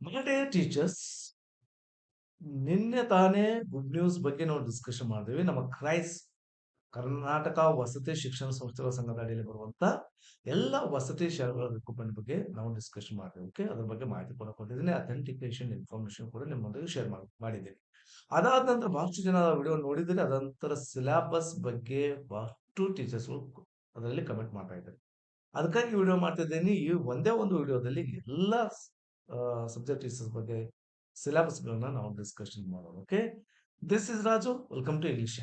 My teachers, ನಿನ್ನೆ ತಾನೇ good news ಬಗ್ಗೆ ನಾವು ಡಿಸ್ಕಷನ್ ಮಾಡಿದ್ವಿ. ನಮ್ಮ ಕ್ರೈಸ್ ಕರ್ನಾಟಕ ವಸತಿ ಶಿಕ್ಷಣ ಸಂಸ್ಥೆಗಳ ಸಂಘದ ಅಡಿಯಲ್ಲಿ ಬರುವಂತ ಎಲ್ಲ ವಸತಿ ಶಾಲೆಗಳ ರಿಕ್ರೂಟ್ಮೆಂಟ್ ಬಗ್ಗೆ ನಾವು ಡಿಸ್ಕಷನ್ ಮಾಡಿದ್ವಿ. ಓಕೆ ಅದ್ರ ಬಗ್ಗೆ ಮಾಹಿತಿ ಕೂಡ ಕೊಟ್ಟಿದ್ದೀನಿ. ಅಥೆಂಟಿಕೇಶನ್ ಇನ್ಫಾರ್ಮೇಶನ್ ಕೂಡ ನಿಮ್ಮೊಂದಿಗೆ ಶೇರ್ ಮಾಡಿದ್ದೀನಿ. ಅದಾದ ನಂತರ ಬಹಳಷ್ಟು ಜನ ವಿಡಿಯೋ ನೋಡಿದ್ರೆ ಅದಂತರ ಸಿಲಾಬಸ್ ಬಗ್ಗೆ ಬಹಳಷ್ಟು ಟೀಚರ್ಸ್ ಅದರಲ್ಲಿ ಕಮೆಂಟ್ ಮಾಡ್ತಾ ಇದ್ದಾರೆ. ಅದಕ್ಕಾಗಿ ವಿಡಿಯೋ ಮಾಡ್ತಿದ್ದೀನಿ. ಈ ಒಂದೇ ಒಂದು ವಿಡಿಯೋದಲ್ಲಿ ಎಲ್ಲ ಸಬ್ಜೆಕ್ಟ್ ಟೀಚರ್ಸ್ ಬಗ್ಗೆ ಸಿಲೆಬಸ್ ಗಳನ್ನ ನಾವು ಡಿಸ್ಕಷನ್ ಮಾಡೋಣ okay this is Raju welcome to English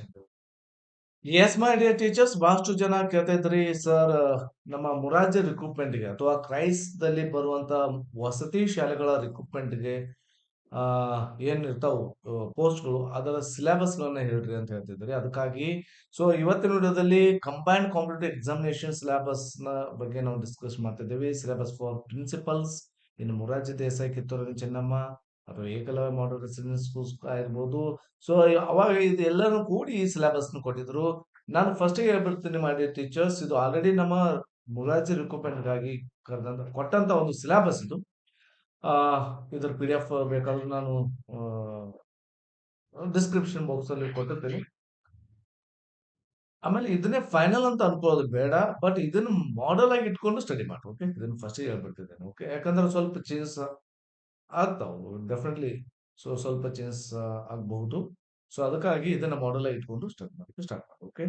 yes my dear teachers ಬಹಳಷ್ಟು ಜನ ಕೇಳ್ತಾ ಇದ್ರಿ ಸರ್ ನಮ್ಮ ಮುರಾರ್ಜಿ ರಿಕ್ರೂಟ್ಮೆಂಟ್ಗೆ ಅಥವಾ ಕ್ರೈಸ್ ದಲ್ಲಿ ಬರುವಂತ ವಸತಿ ಶಾಲೆಗಳ ರಿಕ್ರೂಟ್ಮೆಂಟ್ಗೆ, ಆ ಏನ್ ಪೋಸ್ಟ್ ಪೋಸ್ಟ್ಗಳು ಅದರ ಸಿಲೆಬಸ್ ಗಳನ್ನ ಹೇಳ್ರಿ ಅಂತ ಹೇಳ್ತಿದ್ರಿ ಅದಕ್ಕಾಗಿ ಸೊ ಇವತ್ತಿನ ವಿಡಿಯೋದಲ್ಲಿ ಕಂಬೈನ್ಡ್ ಕಾಂಪಿಟೇಟಿವ್ ಎಕ್ಸಾಮಿನೇಷನ್ ಸಿಲೆಬಸ್ನ ಬಗ್ಗೆ ನಾವು ಡಿಸ್ಕಸ್ ಮಾಡ್ತಿದ್ದೇವೆ. ಸಿಲೆಬಸ್ ಫಾರ್ ಪ್ರಿನ್ಸಿಪಲ್ಸ್ ಇನ್ನು ಮುರಾರ್ಜಿ ದೇಸಾಯಿ ಕಿತ್ತೂರಿನ ಚೆನ್ನಮ್ಮ ಅಥವಾ ಏಕಲವ್ಯ ಮಾಡಲ್ ರೆಸಿಡೆನ್ಸ್ ಆಗಿರ್ಬೋದು. ಸೊ ಅವಾಗ ಇದೆಲ್ಲರೂ ಕೂಡಿ ಈ ಸಿಲೆಬಸ್ ಕೊಟ್ಟಿದ್ರು. ನಾನು ಫಸ್ಟ್ ಹೇಳ್ಬಿಡ್ತೀನಿ ಮಾಡಿ ಟೀಚರ್ಸ್ ಇದು ಆಲ್ರೆಡಿ ನಮ್ಮ ಮುರಾರ್ಜಿ ರಿಕ್ರೂಟ್ಮೆಂಟ್ಗಾಗಿ ಕರೆದಂತ, ಕೊಟ್ಟಂತ ಒಂದು ಸಿಲೆಬಸ್ ಇದು. ಇದ್ರ ಪಿ ಡಿ ಎಫ್ ಬೇಕಾದ್ರೂ ನಾನು ಡಿಸ್ಕ್ರಿಪ್ಷನ್ ಬಾಕ್ಸ್ ಅಲ್ಲಿ ಕೊಟ್ಟಿರ್ತೀನಿ. ಆಮೇಲೆ ಇದನ್ನೇ ಫೈನಲ್ ಅಂತ ಅನ್ಕೊಳ್ಳೋದು ಬೇಡ ಬಟ್ ಇದನ್ನ ಮಾಡೆಲ್ ಆಗಿ ಇಟ್ಕೊಂಡು ಸ್ಟಡಿ ಮಾಡಿ ಓಕೆ ಇದನ್ನ ಫಸ್ಟ್ ಹೇಳ್ಬಿಡ್ತಿದ್ದೇನೆ ಓಕೆ ಯಾಕಂದ್ರೆ ಸ್ವಲ್ಪ ಚೇಂಜಸ್ ಆಗ್ತಾವು ಡೆಫಿನೆಟ್ಲಿ ಸೊ ಸ್ವಲ್ಪ ಚೇಂಜಸ್ ಆಗಬಹುದು. ಸೊ ಅದಕ್ಕಾಗಿ ಇದನ್ನ ಮಾಡೆಲ್ ಆಗಿ ಇಟ್ಕೊಂಡು ಸ್ಟಾರ್ಟ್ ಮಾಡಿ ಸ್ಟಾರ್ಟ್ ಮಾಡಿ ಓಕೆ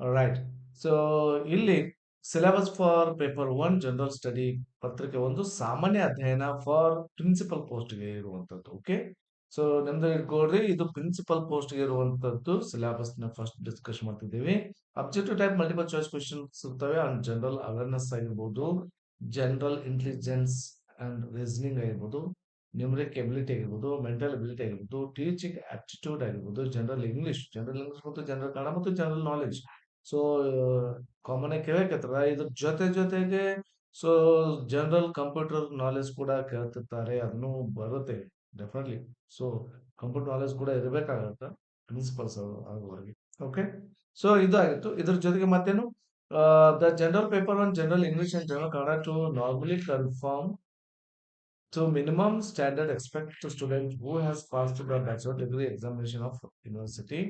ರೈಟ್ ಸೊ ಇಲ್ಲಿ syllabus for paper one general study ಪತ್ರಿಕೆ ಒಂದು ಸಾಮಾನ್ಯ ಅಧ್ಯಯನ ಫಾರ್ ಪ್ರಿನ್ಸಿಪಲ್ ಪೋಸ್ಟ್ಗೆ ಇರುವಂತದ್ದು ಓಕೆ ಸೊ ನಿಮ್ದು ಇಟ್ಕೊಳ್ರಿ ಇದು ಪ್ರಿನ್ಸಿಪಲ್ ಪೋಸ್ಟ್ ಇರುವಂತದ್ದು ಸಿಲೆಬಸ್ನ ಫಸ್ಟ್ ಡಿಸ್ಕಸ್ ಮಾಡ್ತಿದ್ದೀವಿ. Objective type multiple choice question ಇರ್ತವೆ. ಅಂಡ್ ಜನರಲ್ ಅವೇರ್ನೆಸ್ ಆಗಿರ್ಬೋದು ಜನರಲ್ ಇಂಟೆಲಿಜೆನ್ಸ್ ಅಂಡ್ ರೀಸನಿಂಗ್ ಆಗಿರ್ಬೋದು ನ್ಯೂಮರಿಕ್ ಎಬಿಲಿಟಿ ಆಗಿರ್ಬೋದು ಮೆಂಟಲ್ ಎಬಿಲಿಟಿ ಆಗಿರ್ಬೋದು ಟೀಚಿಂಗ್ ಆಪ್ಟಿಟ್ಯೂಡ್ ಆಗಿರ್ಬೋದು ಜನರಲ್ ಇಂಗ್ಲಿಷ್ ಜನರಲ್ ಇಂಗ್ಲಿಷ್ ಮತ್ತು ಜನರಲ್ ಕನ್ನಡ ಮತ್ತು ಜನರಲ್ ನಾಲೆಜ್ ಸೊ ಕಾಮನ್ ಆಗಿ ಕೇಳಕತ್ತಾರ ಇದ್ರ ಜೊತೆ ಜೊತೆಗೆ ಸೊ ಜನರಲ್ ಕಂಪ್ಯೂಟರ್ ನಾಲೆಜ್ ಕೂಡ ಕೇಳ್ತಿರ್ತಾರೆ. ಅದನ್ನು ಬರುತ್ತೆ. ಡೆಫಿನೆಟ್ಲಿ ಸೊ ಕಂಪ್ಯೂಟರ್ ನಾಲೆಜ್ ಕೂಡ ಇರಬೇಕಾಗತ್ತೆ ಪ್ರಿನ್ಸಿಪಲ್ಸ್ ಅವರು ಆಗುವವರಿಗೆ. ಓಕೆ ಸೊ ಇದು ಆಗಿತ್ತು ಇದ್ರ ಜೊತೆಗೆ ಮತ್ತೇನು? The general paper one general English and general Kannada two normally confirm to minimum standard expect to student who has pass to bachelor degree examination of university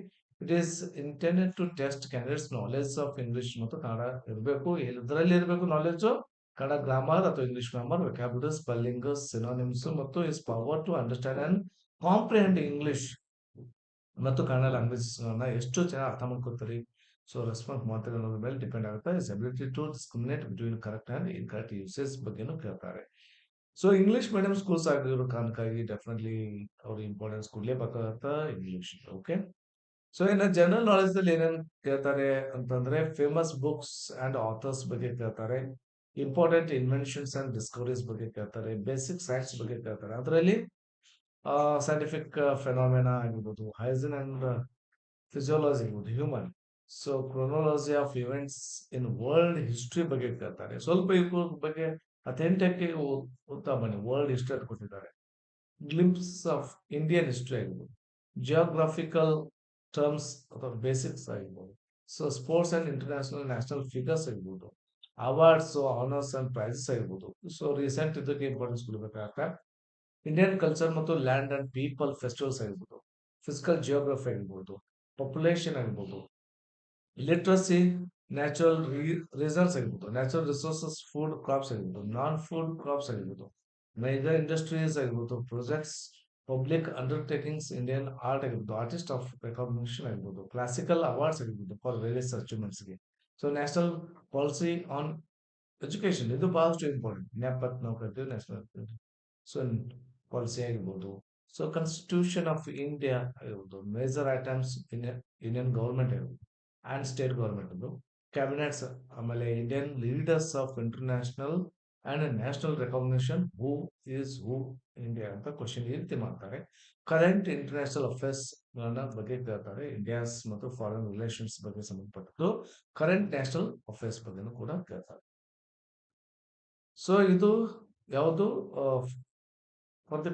it is intended to test candidates knowledge of English ಮತ್ತು ಕನ್ನಡ ಇರಬೇಕು. ಎಲ್ಲದರಲ್ಲಿ ಇರಬೇಕು knowledge Kannada grammar ಅಥವಾ English grammar vocabulary spelling synonyms ಮತ್ತು is power to understand and comprehend English ಮತ್ತು Kannada language ಗಳನ್ನ ಎಷ್ಟು ಚೆನ್ನಾಗಿ ಅರ್ಥ ಮಾಡ್ಕೊತಾರೆ? ಸೊ ರೆಸ್ಪಾನ್ಸ್ ಮಾತ್ರ ಅನ್ನೋದ್ರ ಮೇಲೆ ಡಿಪೆಂಡ್ ಆಗುತ್ತೆ. Is ability to discriminate between correct and incorrect usage ಬಗ್ಗೆನೂ ಕೇಳ್ತಾರೆ. ಸೊ ಇಂಗ್ಲಿಷ್ ಮೀಡಿಯಂ ಸ್ಕೂಲ್ಸ್ ಆಗಿರೋ ಕಾರಣಕ್ಕಾಗಿ ಡೆಫಿನೆಟ್ಲಿ ಅವ್ರ ಇಂಪಾರ್ಟೆನ್ಸ್ ಕೊಡ್ಲೇಬೇಕಾಗತ್ತ ಇಂಗ್ಲಿಷ್ ಓಕೆ ಸೊ ಇನ್ನು ಜನರಲ್ ನಾಲೆಜ್ ದಲ್ಲಿ ಏನೇನು ಕೇಳ್ತಾರೆ ಅಂತಂದ್ರೆ ಫೇಮಸ್ ಬುಕ್ಸ್ ಅಂಡ್ ಆಥರ್ಸ್ ಬಗ್ಗೆ ಕೇಳ್ತಾರೆ. ಇಂಪಾರ್ಟೆಂಟ್ ಇನ್ವೆನ್ಷನ್ಸ್ ಅಂಡ್ ಡಿಸ್ಕವರೀಸ್ ಬಗ್ಗೆ ಕೇಳ್ತಾರೆ ಬೇಸಿಕ್ ಸೈನ್ಸ್ ಬಗ್ಗೆ ಕೇಳ್ತಾರೆ. ಅದರಲ್ಲಿ ಸೈಂಟಿಫಿಕ್ ಫೆನಾಮಿನಾ ಆಗಿರ್ಬೋದು ಹೈಜಿನ್ ಅಂಡ್ ಫಿಸಿಯೋಲಜಿ ಆಗಿರ್ಬೋದು human so chronology of events in world history ಬಗ್ಗೆ ಕೇಳ್ತಾರೆ. ಸ್ವಲ್ಪ ಇವ್ರ ಬಗ್ಗೆ ಅಥೆಂಟಿಕ್ ಓದ್ತಾ ಬನ್ನಿ. ವರ್ಲ್ಡ್ ಹಿಸ್ಟ್ರಿ ಅಂತ ಕೊಟ್ಟಿದ್ದಾರೆ. ಗ್ಲಿಂಪ್ಸ್ ಆಫ್ ಇಂಡಿಯನ್ ಹಿಸ್ಟ್ರಿ ಆಗಿರ್ಬೋದು. ಜಿಯೋಗ್ರಾಫಿಕಲ್ ಟರ್ಮ್ಸ್ ಅಥವಾ ಬೇಸಿಕ್ಸ್ ಆಗಿರ್ಬೋದು. So sports and international national figures ಆಗಿರ್ಬೋದು. ಅವಾರ್ಡ್ಸ್ ಆನರ್ಸ್ ಅಂಡ್ ಪ್ರೈಸಸ್ ಆಗಿರ್ಬೋದು. ಸೊ ರೀಸೆಂಟ್ ಇದಕ್ಕೆ ಇಂಪಾರ್ಟೆನ್ಸ್ ಕೊಡಬೇಕಾಗತ್ತೆ. ಇಂಡಿಯನ್ ಕಲ್ಚರ್ ಮತ್ತು ಲ್ಯಾಂಡ್ ಅಂಡ್ ಪೀಪಲ್ ಫೆಸ್ಟಿವಲ್ಸ್ ಆಗಿರ್ಬೋದು. ಫಿಸಿಕಲ್ ಜಿಯೋಗ್ರಫಿ ಆಗಿರ್ಬೋದು. ಪಾಪ್ಯುಲೇಷನ್ ಆಗಿರ್ಬೋದು. ಲಿಟ್ರಸಿ ನ್ಯಾಚುರಲ್ ರೀಸನ್ಸ್ ಆಗಿರ್ಬೋದು. ನ್ಯಾಚುರಲ್ ರಿಸೋರ್ಸಸ್ ಫುಡ್ ಕ್ರಾಪ್ಸ್ ಆಗಿರ್ಬೋದು. ನಾನ್ ಫುಡ್ ಕ್ರಾಪ್ಸ್ ಆಗಿರ್ಬೋದು. ಮೇಜರ್ ಇಂಡಸ್ಟ್ರೀಸ್ ಆಗಿರ್ಬೋದು. Projects public undertakings Indian art ಆಗಿರ್ಬೋದು. ಆರ್ಟಿಸ್ಟ್ ಆಫ್ ರೆಕಾಗ್ನಿಷನ್ ಆಗಿರ್ಬೋದು. ಕ್ಲಾಸಿಕಲ್ ಅವಾರ್ಡ್ಸ್ ಆಗಿರ್ಬೋದು for various ಅಚೀವ್ಮೆಂಟ್ಸ್ಗೆ so national policy on education ಇದು ಬಹಳಷ್ಟು ಇಂಪಾರ್ಟೆಂಟ್ ನ್ಯಾಪತ್ ನಾವು ಕರಿತೀವಿ ನ್ಯಾಷನಲ್ ಸೊ ಪಾಲಿಸಿ ಆಗಿರ್ಬೋದು. ಸೊ ಕಾನ್ಸ್ಟಿಟ್ಯೂಷನ್ ಆಫ್ ಇಂಡಿಯಾ ಆಗಿರ್ಬೋದು. ಮೇಜರ್ ಐಟಮ್ಸ್ ಇಂಡಿಯನ್ ಗೌರ್ಮೆಂಟ್ ಆಗಿರ್ಬೋದು. ಆ್ಯಂಡ್ ಸ್ಟೇಟ್ ಗೌರ್ಮೆಂಟ್ ಕ್ಯಾಬಿನೆಟ್ಸ್ ಆಮೇಲೆ Indian leaders of international and national recognition who is who India ಅಂತ ಕ್ವಶನ್ ಈ ರೀತಿ ಮಾಡ್ತಾರೆ. ಕರೆಂಟ್ ಇಂಟರ್ನ್ಯಾಷನಲ್ ಅಫೇರ್ಸ್ ಬಗ್ಗೆ ಕೇಳ್ತಾರೆ. ಇಂಡಿಯಾಸ್ ಮತ್ತು ಫಾರಿನ್ ರಿಲೇಷನ್ಸ್ ಬಗ್ಗೆ ಸಂಬಂಧಪಟ್ಟದ್ದು ಕರೆಂಟ್ ನ್ಯಾಷನಲ್ ಅಫೇರ್ಸ್ ಬಗ್ಗೆನೂ ಕೂಡ ಕೇಳ್ತಾರೆ. ಸೊ ಇದು ಯಾವುದು? ಫಾರ್ ದಿ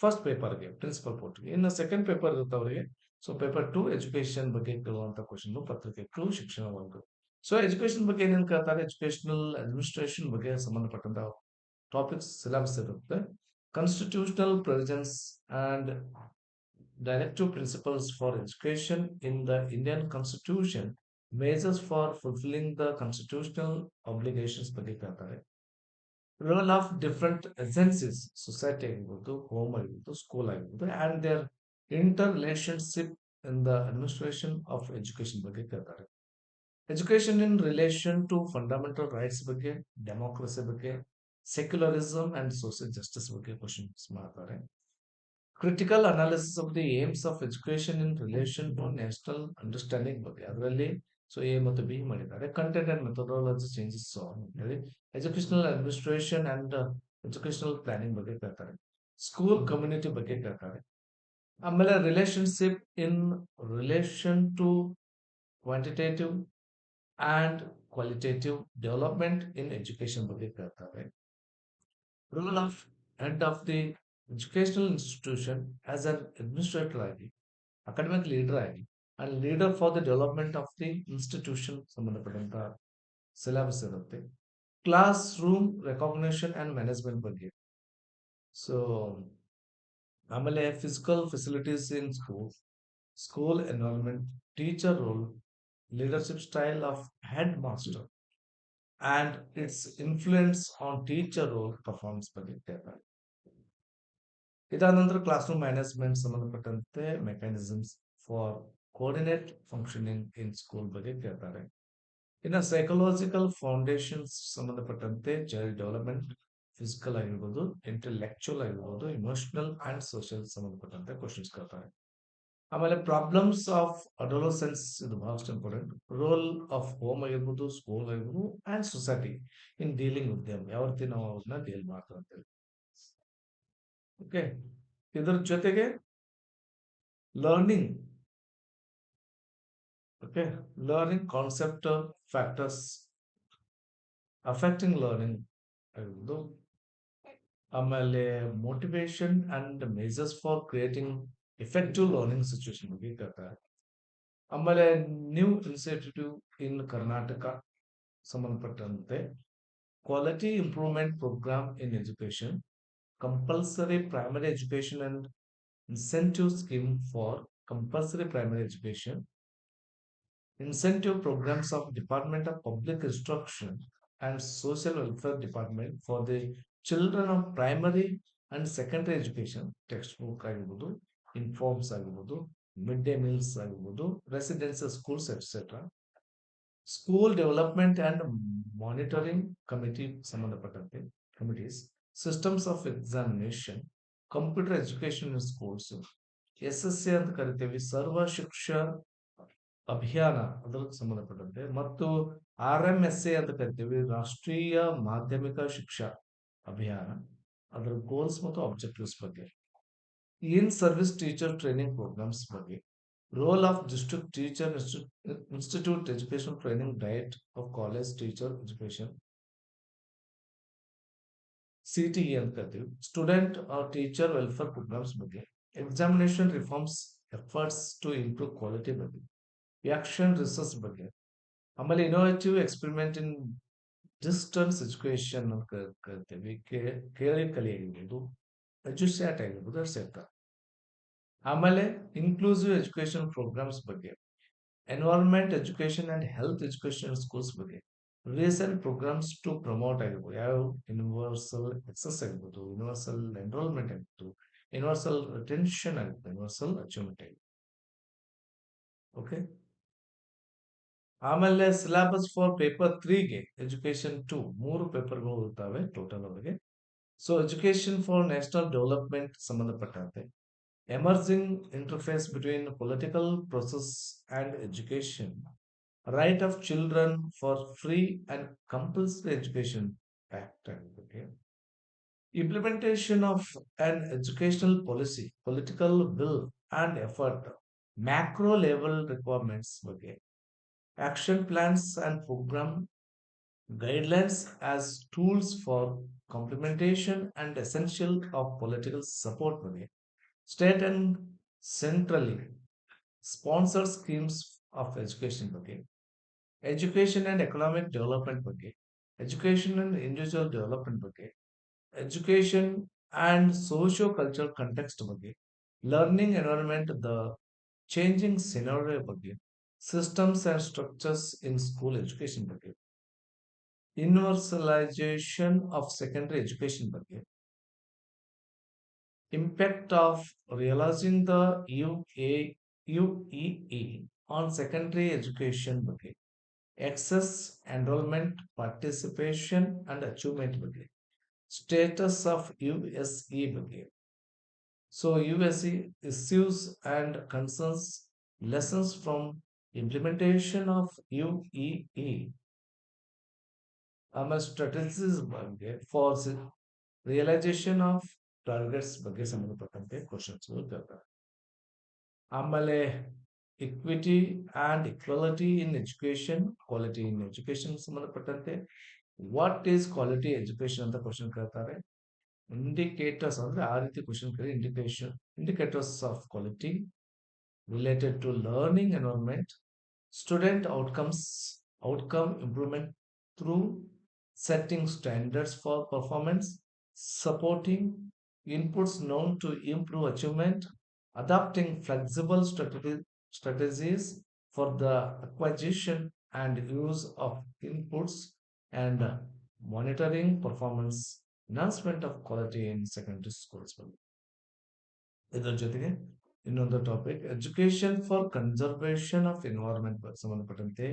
ಫಸ್ಟ್ ಪೇಪರ್ಗೆ ಪ್ರಿನ್ಸಿಪಲ್ ಪೋರ್ಟ್ಗೆ ಇನ್ನು ಸೆಕೆಂಡ್ ಪೇಪರ್ ಇರುತ್ತೆ ಅವರಿಗೆ. ಸೊ ಪೇಪರ್ ಟು ಎಜುಕೇಶನ್ ಬಗ್ಗೆ ಕೇಳುವಂತ ಕ್ವಶನ್ ಪತ್ರಿಕೆ ಟು ಶಿಕ್ಷಣ ಒಂದು ಸೊ ಎಜುಕೇಶನ್ ಬಗ್ಗೆ ಏನೇನು ಕೇಳ್ತಾರೆ? ಎಜುಕೇಶನಲ್ ಅಡ್ಮಿನಿಸ್ಟ್ರೇಷನ್ ಬಗ್ಗೆ ಸಂಬಂಧಪಟ್ಟಂತ ಟಾಪಿಕ್ಸ್ ಸಿಲೆಬಸ್ ಇರುತ್ತೆ. Constitutional provisions and directive principles for education in the Indian Constitution, measures for fulfilling the constitutional obligations ಬಗ್ಗೆ ಕೇಳ್ತಾರೆ role of different agencies society ಆಗಿರ್ಬೋದು ಹೋಮ್ ಆಗಿರ್ಬೋದು ಸ್ಕೂಲ್ ಆಗಿರ್ಬೋದು and their inter relationship in the administration of education ಬಗ್ಗೆ ಕೇಳ್ತಾರೆ education in relation to fundamental rights ಬಗ್ಗೆ democracy ಬಗ್ಗೆ secularism and social justice ಬಗ್ಗೆ ಕ್ವಶನ್ಸ್ ಮಾಡ್ತಾರೆ. Critical analysis of the aims of education in relation to national understanding ಬಗ್ಗೆ ಅದರಲ್ಲಿ so A ಮತ್ತು B ಮಾಡಿದ್ದಾರೆ. ಕಂಟೆಂಟ್ ಅಂಡ್ ಮೆಥಡಾಲಜಿ ಚೇಂಜಸ್ ಹೇಳಿ educational administration and educational planning ಬಗ್ಗೆ ಕೇಳ್ತಾರೆ. ಸ್ಕೂಲ್ ಕಮ್ಯುನಿಟಿ ಬಗ್ಗೆ ಕೇಳ್ತಾರೆ. ಆಮೇಲೆ relationship in relation to quantitative and qualitative development in education ಬಗ್ಗೆ ಕೇಳ್ತಾರೆ. Role of head of the educational institution as an administrator ಆಗಿ academic leader ಆಗಿ and leader for the development of the institution ಸಂಬಂಧಪಟ್ಟಂತ syllabus ಇರುತ್ತೆ class room recognition and management ಬಗ್ಗೆ so ಆಮೇಲೆ physical facilities in school school environment teacher role leadership style of head master and its influence on teacher role performance ಬಗ್ಗೆ ಕೇಳ್ತಾರೆ ಇದಾದ ನಂತರ class room management ಸಂಬಂಧಪಟ್ಟಂತೆ mechanisms for coordinate functioning in school ಬಗ್ಗೆ ಕೇಳ್ತಾರೆ. ಇನ್ನು ಸೈಕಲಾಜಿಕಲ್ ಫೌಂಡೇಶನ್ಸ್ ಸಂಬಂಧಪಟ್ಟಂತೆ child development physical ಆಗಿರ್ಬೋದು ಇಂಟೆಲೆಕ್ಚುಯಲ್ ಆಗಿರ್ಬೋದು ಇಮೋಷನಲ್ ಅಂಡ್ ಸೋಷಿಯಲ್ ಸಂಬಂಧಪಟ್ಟಂತೆ ಕ್ವಶನ್ಸ್ ಕೇಳ್ತಾರೆ. ಆಮೇಲೆ ಪ್ರಾಬ್ಲಮ್ಸ್ ಆಫ್ ಅಡೋಲಸೆನ್ಸ್ ಇದು ಬಹಳಷ್ಟು ಇಂಪಾರ್ಟೆಂಟ್ ರೋಲ್ ಆಫ್ ಹೋಮ್ ಆಗಿರ್ಬೋದು ಸ್ಕೂಲ್ ಆಗಿರ್ಬೋದು and society in dealing with them ಯಾವ ರೀತಿ ನಾವು ಅವ್ರನ್ನ ಡೀಲ್ ಮಾಡ್ತಾರೆ ಅಂತೇಳಿ ಓಕೆ. ಇದರ ಜೊತೆಗೆ learning okay. Learning concept factors affecting learning ಆಗಿರ್ಬೋದು. ಆಮೇಲೆ motivation and measures for creating effective learning situation ಬಗ್ಗೆ ಕೇಳ್ತಾರೆ ಆಮೇಲೆ ನ್ಯೂ ಇನ್ಸ್ಟಿಟ್ಯೂಟಿವ್ ಇನ್ ಕರ್ನಾಟಕ ಸಂಬಂಧಪಟ್ಟಂತೆ quality improvement programme in education compulsory primary education and incentive scheme for compulsory primary education, incentive programs of Department of Public Instruction and Social Welfare Department for the children of primary and secondary education textbook ಆಗಿರ್ಬೋದು informs ಆಗಿರ್ಬೋದು mid day meals ಆಗಿರ್ಬೋದು residential schools etc school development and monitoring committee ಸಂಬಂಧಪಟ್ಟಂತೆ committees systems of examination computer education in schools S S C ಅಂತ ಕರಿತೀವಿ, ಸರ್ವ ಶಿಕ್ಷಾ ಅಭಿಯಾನ ಅದಕ್ಕೆ ಸಂಬಂಧಪಟ್ಟಂತೆ, ಮತ್ತು ಆರ್ ಎಂ ಎಸ್ ಎ ಅಂತ ಕರಿತೀವಿ, ರಾಷ್ಟ್ರೀಯ ಮಾಧ್ಯಮಿಕ ಶಿಕ್ಷಾ ಅಭಿಯಾನ, ಅದರ ಗೋಲ್ಸ್ ಮತ್ತು ಆಬ್ಜೆಕ್ಟಿವ್ಸ್ ಬಗ್ಗೆ. In service teacher training programmes ಬಗ್ಗೆ. Role of district teacher institute education training DIET of college teacher education CTE ಅಂತ ಕರಿತೀವಿ student or teacher welfare programmes ಬಗ್ಗೆ. Examination reforms efforts to improve quality ಬಗ್ಗೆ. Action research ಬಗ್ಗೆ. ಆಮೇಲೆ innovative experiment in distance education ಅಂತ ಕರಿತೀವಿ ಕೇಳಿ ಕಲಿ ಆಗಿರ್ಬೋದು EDUSAT ಆಗಿರ್ಬೋದು ಎಟ್ಸೆಟ್ರಾ ಆಮೇಲೆ ಇನ್ಕ್ಲೂಸಿವ್ ಎಜುಕೇಶನ್ ಪ್ರೋಗ್ರಾಮ್ಸ್ ಬಗ್ಗೆ. Environment education and health education schools ಬಗ್ಗೆ. ರೀಸೆಂಟ್ ಪ್ರೋಗ್ರಾಮ್ಸ್ ಟು ಪ್ರಮೋಟ್ ಆಗಿರ್ಬೋದು. ಯಾವ ಯೂನಿವರ್ಸಲ್ ಎಕ್ಸಸ್ ಆಗಿರ್ಬೋದು ಯೂನಿವರ್ಸಲ್ ಎನ್ರೋಲ್ಮೆಂಟ್ ಆಗಿರ್ಬೋದು ಯೂನಿವರ್ಸಲ್ ರಿಟೆನ್ಷನ್ ಆಗಿರ್ಬೋದು ಯೂನಿವರ್ಸಲ್ ಅಚೀವ್ಮೆಂಟ್ ಆಗಿರ್ಬೋದು. ಓಕೆ ಆಮೇಲೆ ಸಿಲೆಬಸ್ ಫಾರ್ ಪೇಪರ್ ತ್ರೀಗೆ ಎಜುಕೇಶನ್ ಟು ಮೂರು ಪೇಪರ್ಗಳು ಇರ್ತವೆ ಟೋಟಲ್ ಅವರಿಗೆ so education for national development ಸಂಬಂಧಪಟ್ಟಂತೆ emerging interface between political process and education right of children for free and compulsory education act okay. implementation of an educational policy political will and effort macro level requirements okay action plans and program guidelines as tools for complementation and essential of political support okay. state and centrally sponsored schemes of education okay education and economic development ಬಗ್ಗೆ, education and individual development ಬಗ್ಗೆ, education and socio-cultural context ಬಗ್ಗೆ learning environment the changing scenario ಬಗ್ಗೆ systems and structures in school education ಬಗ್ಗೆ universalisation of secondary education ಬಗ್ಗೆ impact of realising the U A U E on secondary education ಬಗ್ಗೆ. access enrolment participation and achievement ಬಗ್ಗೆ status of U S E ಬಗ್ಗೆ so U S E issues and concerns lessons from implementation of U E E ಆಮೇಲೆ strategies ಬಗ್ಗೆ for realisation of targets ಬಗ್ಗೆ ಸಂಬಂಧಪಟ್ಟಂತೆ questions ಕೇಳ್ತಾರೆ ಆಮೇಲೆ equity and equality in education quality in education ಸಂಬಂಧಪಟ್ಟಂತೆ. What is quality education ಅಂತ question ಕೇಳ್ತಾರೆ. Indicators ಅಂದ್ರೆ ಆ ರೀತಿ ಕ್ವಶನ್ ಕೇಳಿ indication indicators of quality related to learning environment student outcomes outcome improvement through setting standards for performance, supporting inputs known to improve achievement, adopting flexible strategy- strategies for the acquisition and use of inputs, and monitoring performance, enhancement of quality in secondary schools. ಇದರ ಜೊತೆಗೆ ಇನ್ನೊಂದು topic education for conservation of environment ಸಂಬಂಧಪಟ್ಟಂತೆ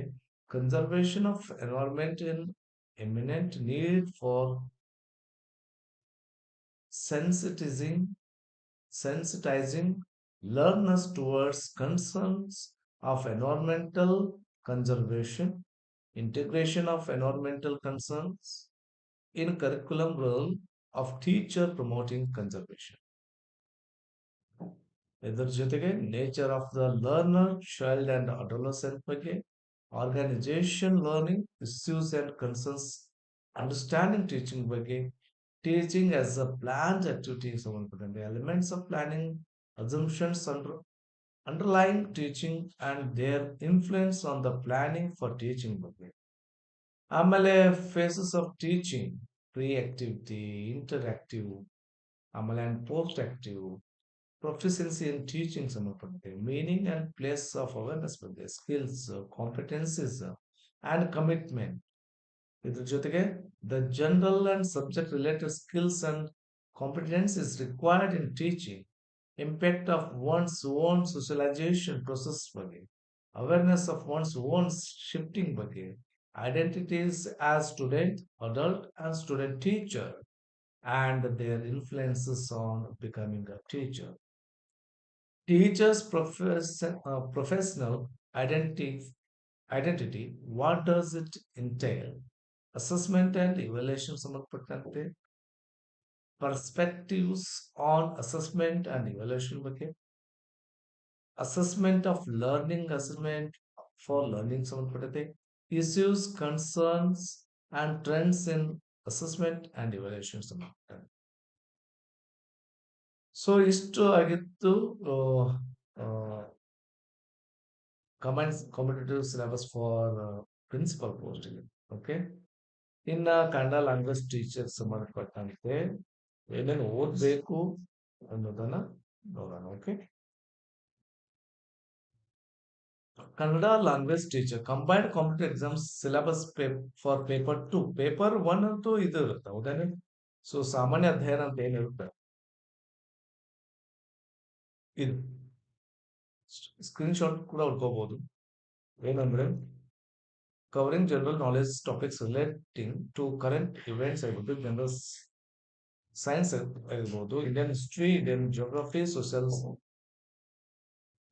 conservation of environment in imminent need for sensitizing sensitizing learners towards concerns of environmental conservation integration of environmental concerns in curriculum role of teacher promoting conservation ಇದರ ಜೊತೆಗೆ nature of the learner child and adolescent ಬಗ್ಗೆ organisation learning issues and concerns understanding teaching ಬಗ್ಗೆ teaching as a plan activity ಸಂಬಂಧಪಟ್ಟಂತೆ elements of planning assumptions under underline teaching and their influence on the planning for teaching ಬಗ್ಗೆ ಆಮೇಲೆ phases of teaching pre activity inter active ಆಮೇಲೆ and post active proficiency in teaching ಸಂಬಂಧಪಟ್ಟಂತೆ meaning and place of awareness ಬಗ್ಗೆ skills competencies and commitment ಇದ್ರ ಜೊತೆಗೆ the general and subject related skills and competence is required in teaching impact of one's own socialization process वगैरह awareness of one's own shifting identities as student, adult and student teacher and their influences on becoming a teacher. Teacher's profession, uh, professional identity, identity, what does it entail? Assessment and evaluation सम्बन्ध पढ़ते perspectives on assessment and evaluation ಬಗ್ಗೆ assessment of learning assessment for learning ಸಂಬಂಧಪಟ್ಟಂತೆ issues concerns and trends in assessment and evaluation ಸಂಬಂಧಪಟ್ಟಂತೆ so ಇಷ್ಟು ಆಗಿತ್ತು comments competitive syllabus for principal ಪೋಸ್ಟಿಗೆ okay ಇನ್ನ Kannada language teacher ಸಂಬಂಧಪಟ್ಟಂತೆ ಏನೇನು ಓದ್ಬೇಕು ಅನ್ನೋದನ್ನ ನೋಡೋಣ okay Kannada language teacher combined competitive exams syllabus for paper two paper one ಅಂತೂ ಇದು ಇರುತ್ತೆ, ಹೌದಾನೆ? ಸೊ ಸಾಮಾನ್ಯ ಅಧ್ಯಯನ ಅಂತ ಏನಿರುತ್ತೆ? ಇದು. ಸ್ಕ್ರೀನ್ ಶಾಟ್ ಕೂಡ ಉಳ್ಕೋಬಹುದು ಏನಂದ್ರೆ covering general knowledge topics relating to current events ಆಗಿರ್ಬೋದು ಜನರಲ್ ಸೈನ್ಸ್ ಇರ್ಬೋದು Indian history Indian geography social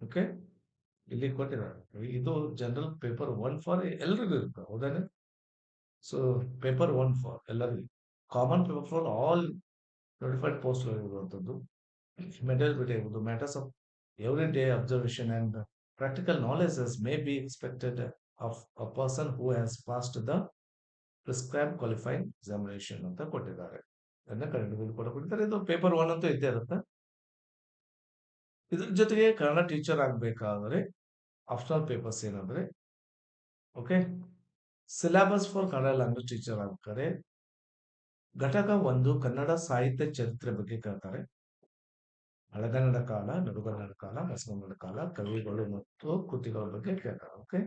okay ಇಲ್ಲಿ ಕೊಟ್ಟಿದ್ದಾರೆ ಇದು ಜನರಲ್ ಪೇಪರ್ ಒನ್ ಫಾರ್ ಎಲ್ರಿಗೂ ಇರುತ್ತೆ, ಹೌದಾನೆ? ಸೊ ಪೇಪರ್ ಒನ್ ಫಾರ್ ಎಲ್ಲರಿಗೂ. Common paper for all notified post ಇರುವಂಥದ್ದು. ಮೆಟಲ್ಬಿಟಿ ಇರ್ಬೋದು matters of every day observation and practical knowledges may be expected of a person who has passed the prescribe qualifying examination ಅಂತ ಕೊಟ್ಟಿದ್ದಾರೆ. ಅದನ್ನ ಕನ್ನಡದಲ್ಲಿ ಕೂಡ ಕೊಟ್ಟಿದ್ದಾರೆ ಇದು ಪೇಪರ್ ಒನ್ ಅಂತೂ ಇದ್ದೇ ಇರುತ್ತೆ. ಇದ್ರ ಜೊತೆಗೆ ಕನ್ನಡ ಟೀಚರ್ ಆಗಬೇಕಾದ್ರೆ ಆಪ್ಷನಲ್ ಪೇಪರ್ಸ್ ಏನಂದ್ರೆ, okay, syllabus for Kannada language teacher ಆಗ್ಬೇಕಾದ್ರೆ ಘಟಕ ಒಂದು ಕನ್ನಡ ಸಾಹಿತ್ಯ ಚರಿತ್ರೆ ಬಗ್ಗೆ ಕೇಳ್ತಾರೆ. ಹಳಗನ್ನಡ ಕಾಲ, ನಡುಗನ್ನಡ ಕಾಲ ಹೊಸಗನ್ನಡ ಕಾಲ, ಕವಿಗಳು ಮತ್ತು ಕೃತಿಗಳ ಬಗ್ಗೆ ಕೇಳ್ತಾರೆ, ಓಕೆ.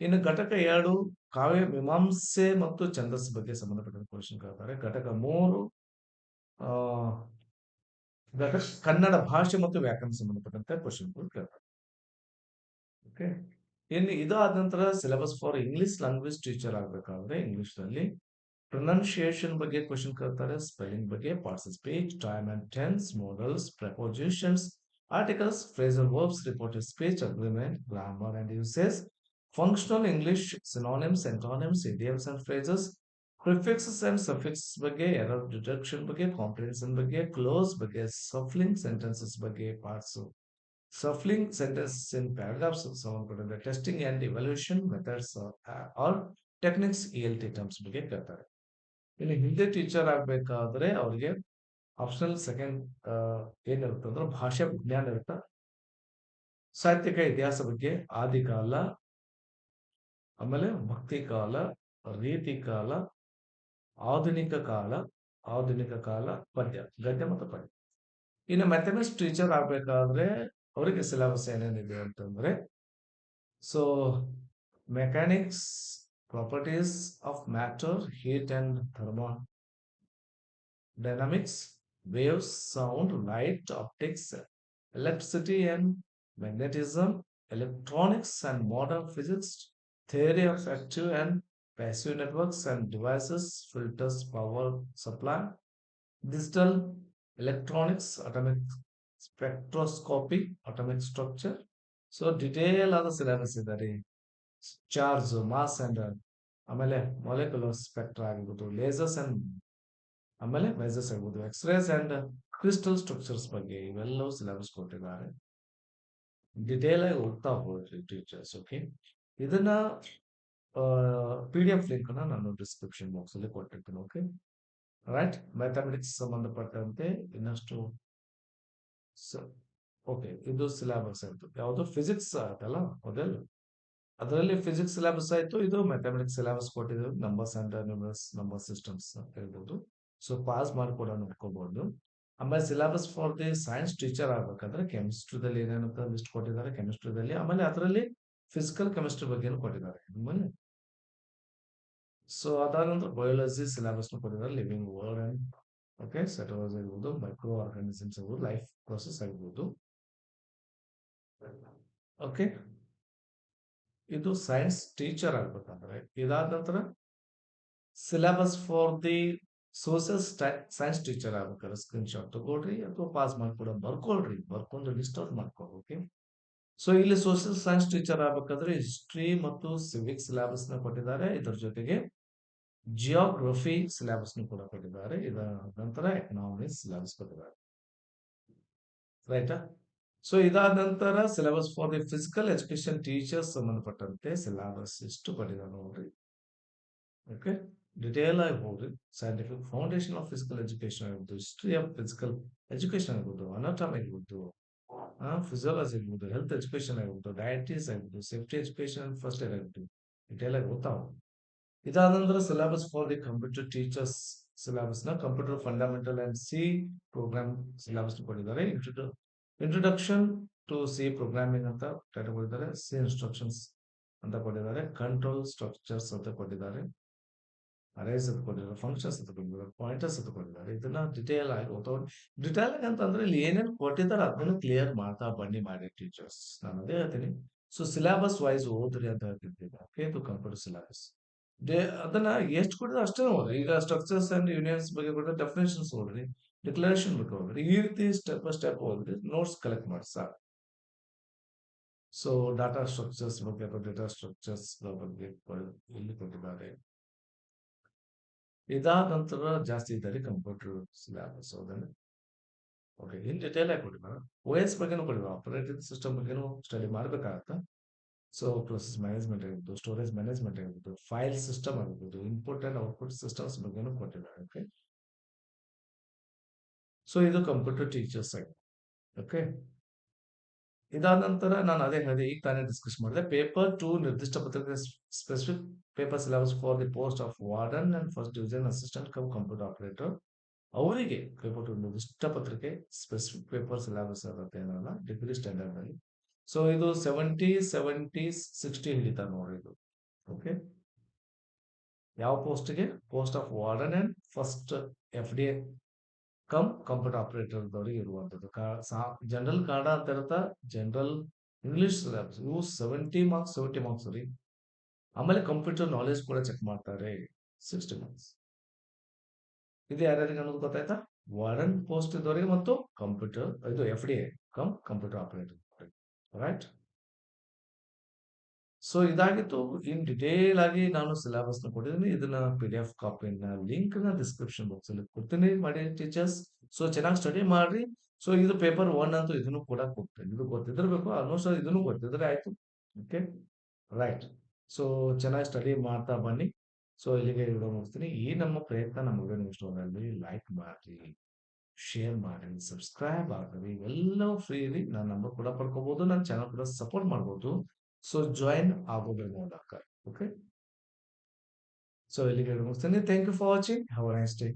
ಇನ್ನು ಘಟಕ ಎರಡು ಕಾವ್ಯ ಮೀಮಾಂಸೆ ಮತ್ತು ಛಂದಸ್ ಬಗ್ಗೆ ಸಂಬಂಧಪಟ್ಟ ಕ್ವಶನ್ ಕೇಳ್ತಾರೆ. ಘಟಕ ಮೂರು ಘಟಕ ಕನ್ನಡ ಭಾಷೆ ಮತ್ತು ವ್ಯಾಕರಣ ಸಂಬಂಧಪಟ್ಟಂತೆ ಕ್ವಶನ್ ಕೇಳ್ತಾರೆ. ಓಕೆ ಇನ್ನು ಇದಾದ ನಂತರ syllabus for English language teacher ಆಗ್ಬೇಕಾದ್ರೆ ಇಂಗ್ಲಿಷ್ನಲ್ಲಿ ಪ್ರೊನೌನ್ಸಿಯೇಷನ್ ಬಗ್ಗೆ ಕ್ವಶನ್ ಕೇಳ್ತಾರೆ ಸ್ಪೆಲ್ಲಿಂಗ್ ಬಗ್ಗೆ parts speech time and tense modals prepositions articles phrasal verbs reported speech agreement grammar and usages functional English synonyms antonyms idioms and phrases prefixes and suffix ಬಗ್ಗೆ error deduction ಬಗ್ಗೆ comprehension ಬಗ್ಗೆ cloze ಬಗ್ಗೆ shuffling sentences ಬಗ್ಗೆ parts shuffling sentence in paragraphs ಸಂಬಂಧಪಟ್ಟಂತೆ testing and evaluation methods or techniques E L T terms ಬಗ್ಗೆ ಕೇಳ್ತಾರೆ ಇನ್ನು Hindi teacher ಆಗ್ಬೇಕಾದ್ರೆ ಅವ್ರಿಗೆ ಆಪ್ಷನಲ್ ಸೆಕೆಂಡ್ ಏನಿರುತ್ತೆ ಅಂದ್ರೆ ಭಾಷೆ ವಿಜ್ಞಾನ ಇರುತ್ತೆ ಸಾಹಿತ್ಯಿಕ ಇತಿಹಾಸ ಬಗ್ಗೆ ಆದಿಕಾಲ ಆಮೇಲೆ ಭಕ್ತಿ ಕಾಲ ರೀತಿ ಕಾಲ ಆಧುನಿಕ ಕಾಲ ಆಧುನಿಕ ಕಾಲ ಪದ್ಯ ಗದ್ಯ ಮತ್ತು ಪದ್ಯ. ಇನ್ನು ಮ್ಯಾಥಮೆಟಿಕ್ಸ್ ಟೀಚರ್ ಆಗ್ಬೇಕಾದ್ರೆ ಅವರಿಗೆ ಸಿಲೆಬಸ್ ಏನೇನಿದೆ ಅಂತಂದ್ರೆ so mechanics properties of matter heat and thermo dynamics waves sound light optics electricity and magnetism, electronics and modern physics, theory of active and passive networks and devices, filters, power supply, digital electronics, atomic spectroscopy, atomic structure. So detail ಆದ syllabus ಇದೆ ರೀ charge mass and ಆಮೇಲೆ molecular ಸ್ಪೆಕ್ಟ್ರ ಆಗಿರ್ಬೋದು lasers and ಆಮೇಲೆ Messrs ಆಗ್ಬೋದು X-rays and crystal structures ಬಗ್ಗೆ ಇವೆಲ್ಲವೂ syllabus ಕೊಟ್ಟಿದ್ದಾರೆ ಡಿಟೇಲ್ ಆಗಿ ಓದ್ತಾ ಹೋಗ್ರಿ ಟೀಚರ್ಸ್ ಓಕೆ ಇದನ್ನ ಪಿ ಡಿ ಎಫ್ ಲಿಂಕ್ ನಾನು ಡಿಸ್ಕ್ರಿಪ್ಷನ್ ಬಾಕ್ಸ್ ಅಲ್ಲಿ ಕೊಟ್ಟಿರ್ತೀನಿ ಓಕೆ ರೈಟ್ ಮ್ಯಾಥಮೆಟಿಕ್ಸ್ ಸಂಬಂಧಪಟ್ಟಂತೆ ಇನ್ನಷ್ಟು ಓಕೆ ಇದು ಸಿಲೆಬಸ್ ಆಯ್ತು. ಯಾವುದು? ಫಿಸಿಕ್ಸ್ ಆಯ್ತಲ್ಲ ಮೊದಲ ಅದರಲ್ಲಿ ಫಿಸಿಕ್ಸ್ ಸಿಲೆಬಸ್ ಆಯ್ತು, ಇದು ಮ್ಯಾಥಮೆಟಿಕ್ಸ್ ಸಿಲೆಬಸ್ ಕೊಟ್ಟಿದ್ರು numbers and numbers number systems ಹೇಳ್ಬೋದು. ಸೊ ಪಾಸ್ ಮಾಡಿ ಕೂಡ ನೋಡ್ಕೋಬಹುದು ಆಮೇಲೆ syllabus for the science teacher ಆಗ್ಬೇಕಂದ್ರೆ ಕೆಮಿಸ್ಟ್ರಿದಲ್ಲಿ ಏನೇನಂತ ಲಿಸ್ಟ್ ಕೊಟ್ಟಿದ್ದಾರೆ ಕೆಮಿಸ್ಟ್ರಿದಲ್ಲಿ ಆಮೇಲೆ ಅದರಲ್ಲಿ ಫಿಸಿಕಲ್ ಕೆಮಿಸ್ಟ್ರಿ ಬಗ್ಗೆನೂ ಕೊಟ್ಟಿದ್ದಾರೆ. ಬನ್ನಿ ಸೊ ಅದಾದ ನಂತರ ಬಯೋಲಜಿ ಸಿಲೆಬಸ್ ಕೊಟ್ಟಿದ್ದಾರೆ ಲಿವಿಂಗ್ ವರ್ಲ್ಡ್ ಅಂಡ್ ಓಕೆ ಸೆಟೋಸ್ ಆಗಿರ್ಬೋದು ಮೈಕ್ರೋ ಆರ್ಗಾನಿಸಮ್ಸ್ ಆಗಿರ್ಬೋದು ಲೈಫ್ ಪ್ರೊಸೆಸ್ ಆಗಿರ್ಬೋದು. ಓಕೆ ಇದು ಸೈನ್ಸ್ ಟೀಚರ್ ಆಗ್ಬೇಕಂದ್ರೆ, ಇದಾದ ನಂತರ syllabus for the social science teacher ಆಗ್ಬೇಕಾದ್ರೆ ಸ್ಕ್ರೀನ್ಶಾಟ್ ತಗೊಳ್ರಿ, ಅಥವಾ ಪಾಸ್ ಮಾಡ್ಕೊಡ ಬರ್ಕೊಳ್ರಿ ಬರ್ಕೊಂಡು ಲಿಸ್ಟ್ ಔಟ್ ಮಾಡ್ಕೊಳ್ರಿ ಓಕೆ ಸೊ ಇಲ್ಲಿ ಸೋಷಿಯಲ್ ಸೈನ್ಸ್ ಟೀಚರ್ ಆಗ್ಬೇಕಾದ್ರೆ ಹಿಸ್ಟ್ರಿ ಮತ್ತು ಸಿವಿಕ್ ಸಿಲೆಬಸ್ನ ಕೊಟ್ಟಿದ್ದಾರೆ. ಇದರ ಜೊತೆಗೆ ಜಿಯೋಗ್ರಫಿ ಸಿಲೆಬಸ್ ನು ಕೂಡ ಕೊಟ್ಟಿದ್ದಾರೆ. ಇದರ ನಂತರ ಎಕನಾಮಿಕ್ಸ್ ಸಿಲೆಬಸ್ ಕೊಟ್ಟಿದ್ದಾರೆ. ರೈಟಾ ಸೊ ಇದಾದ ನಂತರ syllabus for the physical education teachers ಸಂಬಂಧಪಟ್ಟಂತೆ ಸಿಲೆಬಸ್ ಇಷ್ಟು ಕೊಟ್ಟಿದ್ದಾರೆ ನೋಡ್ರಿ. ಓಕೆ ಡಿಟೇಲ್ ಆಗಿ ಹೋಗ್ರಿ. Scientific foundation of physical education ಆಗಿರ್ಬೋದು ಹಿಸ್ಟ್ರಿ ಆಫ್ ಫಿಸಿಕಲ್ ಎಜುಕೇಶನ್ ಆಗಿರ್ಬೋದು ಅನಾಟಮಿ ಆಗಿರ್ಬೋದು ಫಿಸಿಯಾಲಜಿ ಇರ್ಬೋದು ಹೆಲ್ತ್ ಎಜುಕೇಶನ್ ಆಗಿರ್ಬೋದು ಡಯಾಟಿಸ್ ಆಗಿರ್ಬೋದು ಸೇಫ್ಟಿ ಎಜುಕೇಶನ್ ಫಸ್ಟ್ ಏರ್ ಆಗಿರ್ಬೋದು ಡಿಟೇಲ್ ಆಗಿ ಇದಾದ ನಂತರ syllabus for the computer teachers ಸಿಲೆಬಸ್ನ computer fundamental and C program syllabus ಕೊಟ್ಟಿದ್ದಾರೆ. ಇಂಟ್ರೊಡಕ್ಷನ್ ಟು ಸಿ ಪ್ರೋಗ್ರಾಮಿಂಗ್ ಅಂತ ಟೈಟಲ್ ಕೊಟ್ಟಿದ್ದಾರೆ. ಸಿ ಇನ್ಸ್ಟ್ರಕ್ಷನ್ಸ್ ಅಂತ ಕೊಟ್ಟಿದ್ದಾರೆ. ಕಂಟ್ರೋಲ್ ಸ್ಟ್ರಕ್ಚರ್ಸ್ ಅಂತ ಕೊಟ್ಟಿದ್ದಾರೆ. ಅರೇಸ್ ಎತ್ಕೊಂಡಿದ್ದಾರೆ ಫಂಕ್ಷನ್ಸ್ ಎತ್ಕೊಂಡಿದ್ದಾರೆ ಪಾಯಿಂಟರ್ಸ್ ಎತ್ಕೊಂಡಿದ್ದಾರೆ ಇದನ್ನ ಡಿಟೇಲ್ ಆಗಿ ಓದೋ ಡಿಟೇಲ್ ಅಂತಂದ್ರೆ ಇಲ್ಲಿ ಏನೇನು ಕೊಟ್ಟಿದ್ದಾರೆ ಅದನ್ನ ಕ್ಲಿಯರ್ ಮಾಡ್ತಾ ಬನ್ನಿ ಮಾಡಿ ಟೀಚರ್ಸ್ ನಾನು ಅದೇ ಹೇಳ್ತೀನಿ. ಸೊ ಸಿಲೆಬಸ್ ವೈಸ್ ಓದ್ರಿ ಅಂತ ಹೇಳ್ತಿದ್ದೀನಿ ಕೇತು ಕಂಪ್ಯೂಟರ್ ಸಿಲೆಬಸ್ ಅದನ್ನ ಎಷ್ಟು ಕೊಟ್ಟಿದ್ರೆ ಅಷ್ಟೇ ಓದ್ರಿ. ಈಗ ಸ್ಟ್ರಕ್ಚರ್ಸ್ ಅಂಡ್ ಯೂನಿಯನ್ಸ್ ಬಗ್ಗೆ ಕೊಟ್ಟರೆ ಡೆಫಿನೇಷನ್ಸ್ ಓದ್ರಿ ಡಿಕ್ಲರೇಷನ್ ಬಗ್ಗೆ ಓದ್ರಿ, ಈ ರೀತಿ ಸ್ಟೆಪ್ ಬೈ ಸ್ಟೆಪ್ ಓದ್ರಿ ನೋಟ್ಸ್ ಕಲೆಕ್ಟ್ ಮಾಡಿ ಸಾಕು. ಸೊ ಡಾಟಾ ಸ್ಟ್ರಕ್ಚರ್ಸ್ ಬಗ್ಗೆ ಅಥವಾ ಡೇಟಾ ಸ್ಟ್ರಕ್ಚರ್ಸ್ ಬಗ್ಗೆ ಇಲ್ಲಿ ಕೊಟ್ಟಿದ್ದಾರೆ. ಇದಾದ ನಂತರ ಜಾಸ್ತಿ ಇದ್ದಾರೆ ಕಂಪ್ಯೂಟರ್ ಸಿಲೆಬಸ್ ಹೌದಲ್ಲ ಓಕೆ ಇನ್ ಡಿಟೇಲ್ ಆಗಿ ಕೊಟ್ಟಿದ್ದಾರೆ ಓ ಎಸ್ ಬಗ್ಗೆನೂ ಕೊಡಿ ಆಪರೇಟಿಂಗ್ ಸಿಸ್ಟಮ್ ಬಗ್ಗೆನೂ ಸ್ಟಡಿ ಮಾಡಬೇಕಾಗತ್ತೆ? ಸೊ ಪ್ರೊಸೆಸ್ ಮ್ಯಾನೇಜ್ಮೆಂಟ್ ಆಗಿರ್ಬೋದು ಸ್ಟೋರೇಜ್ ಮ್ಯಾನೇಜ್ಮೆಂಟ್ ಆಗಿರ್ಬೋದು ಫೈಲ್ ಸಿಸ್ಟಮ್ ಆಗಿರ್ಬೋದು ಇನ್ಪುಟ್ ಆ್ಯಂಡ್ ಔಟ್ಪುಟ್ ಸಿಸ್ಟಮ್ಸ್ ಬಗ್ಗೆನೂ ಕೊಟ್ಟಿದ್ದಾರೆ ಓಕೆ ಸೊ ಇದು ಕಂಪ್ಯೂಟರ್ ಟೀಚರ್ಸ್ ಆಗಿದೆ ಓಕೆ ಇದಾದ ನಂತರ ನಾನು ಅದೇ ಹೇಳಿದೆ, ಈಗ ತಾನೇ ಡಿಸ್ಕಸ್ ಮಾಡಿದೆ ಪೇಪರ್ ಟು ನಿರ್ದಿಷ್ಟ ಪತ್ರಿಕೆ specific paper syllabus for the post of warden and first division assistant cum computer operator ಅವರಿಗೆ ಪೇಪರ್ ಟು ಇಷ್ಟ ಪತ್ರಿಕೆ ಸ್ಪೆಸಿಫಿಕ್ ಪೇಪರ್ ಸಿಲೆಬಸ್ ಇರುತ್ತೆ ಏನಲ್ಲ ಡಿಗ್ರಿ ಸ್ಟ್ಯಾಂಡರ್ಡ್ ಅಲ್ಲಿ. ಸೊ ಇದು ಸೆವೆಂಟಿ ಸೆವೆಂಟಿ ಸಿಕ್ಸ್ಟಿ ಹಿಡಿತಾರೆ ನೋಡ್ರಿ ಇದು. ಓಕೆ ಯಾವ ಪೋಸ್ಟ್ಗೆ post of warden and first F D cum computer ಆಪರೇಟರ್ದವ್ರಿಗೆ ಇರುವಂಥದ್ದು. ಜನರಲ್ ಕನ್ನಡ ಅಂತ ಇರುತ್ತಾ? ಜನರಲ್ ಇಂಗ್ಲಿಷ್ ಸಿಲೆಬಸ್ ಇವು ಸೆವೆಂಟಿ ಮಾರ್ಕ್ಸ್ ಸೆವೆಂಟಿ ಮಾರ್ಕ್ಸ್ ರೀ ಆಮೇಲೆ ಕಂಪ್ಯೂಟರ್ ನಾಲೆಜ್ ಕೂಡ ಚೆಕ್ ಮಾಡ್ತಾರೆ ಸಿಕ್ಸ್ಟಿ ಮಂತ್ಸ್ ಇದು ಯಾರ್ಯಾರಿಗೆ ಅನ್ನೋದು ಗೊತ್ತಾಯ್ತಾ? ವಾರನ್ ಪೋಸ್ಟ್ ಇದ್ದವರಿಗೆ ಮತ್ತು ಕಂಪ್ಯೂಟರ್ ಇದು F D cum computer operator right so ಇದಾಗಿತ್ತು. ಇನ್ ಡಿಟೇಲ್ ಆಗಿ ನಾನು ಸಿಲೆಬಸ್ನ ಕೊಟ್ಟಿದ್ದೀನಿ. ಇದನ್ನ ಪಿ ಡಿ ಎಫ್ ಕಾಪಿನ ಲಿಂಕ್ನ ಡಿಸ್ಕ್ರಿಪ್ಷನ್ ಬಾಕ್ಸ್ ಅಲ್ಲಿ ಕೊಡ್ತೀನಿ ಮಾಡಿ ಟೀಚರ್ಸ್ ಸೊ ಚೆನ್ನಾಗಿ ಸ್ಟಡಿ ಮಾಡ್ರಿ. ಸೊ ಇದು ಪೇಪರ್ ಒನ್ ಅಂತೂ ಇದನ್ನು ಕೂಡ ಕೊಡ್ತೇನೆ. ಇದು ಗೊತ್ತಿದ್ದಿರ್ಬೇಕು. ಆಲ್ಮೋಸ್ಟ್ ಇದನ್ನು ಗೊತ್ತಿದ್ರೆ ಆಯ್ತು. ಓಕೆ ರೈಟ್ ಸೊ ಚೆನ್ನಾಗಿ ಸ್ಟಡಿ ಮಾಡ್ತಾ ಬನ್ನಿ. ಸೊ ಇಲ್ಲಿಗೆ ವಿಡಿಯೋ ಮುಗಿಸ್ತೀನಿ. ಈ ನಮ್ಮ ಪ್ರಯತ್ನ ನಮ್ಮ ವಿಡಿಯೋ ಇಷ್ಟವಾದಲ್ಲಿ ಲೈಕ್ ಮಾಡಿ ಶೇರ್ ಮಾಡಿ ಸಬ್ಸ್ಕ್ರೈಬ್ ಆಗ್ರಿ. ಇವೆಲ್ಲವೂ ಫ್ರೀ ನನ್ನ ನಂಬರ್ ಕೂಡ ಪಡ್ಕೋಬಹುದು ನನ್ನ ಚಾನಲ್ ಕೂಡ ಸಪೋರ್ಟ್ ಮಾಡ್ಬೋದು. ಸೊ ಜಾಯಿನ್ ಆಗೋದ್ರ ಮೂಲಕ. ಓಕೆ ಸೊ ಇಲ್ಲಿಗೆ ಮುಗಿಸ್ತೀನಿ. Thank you for watching have a nice day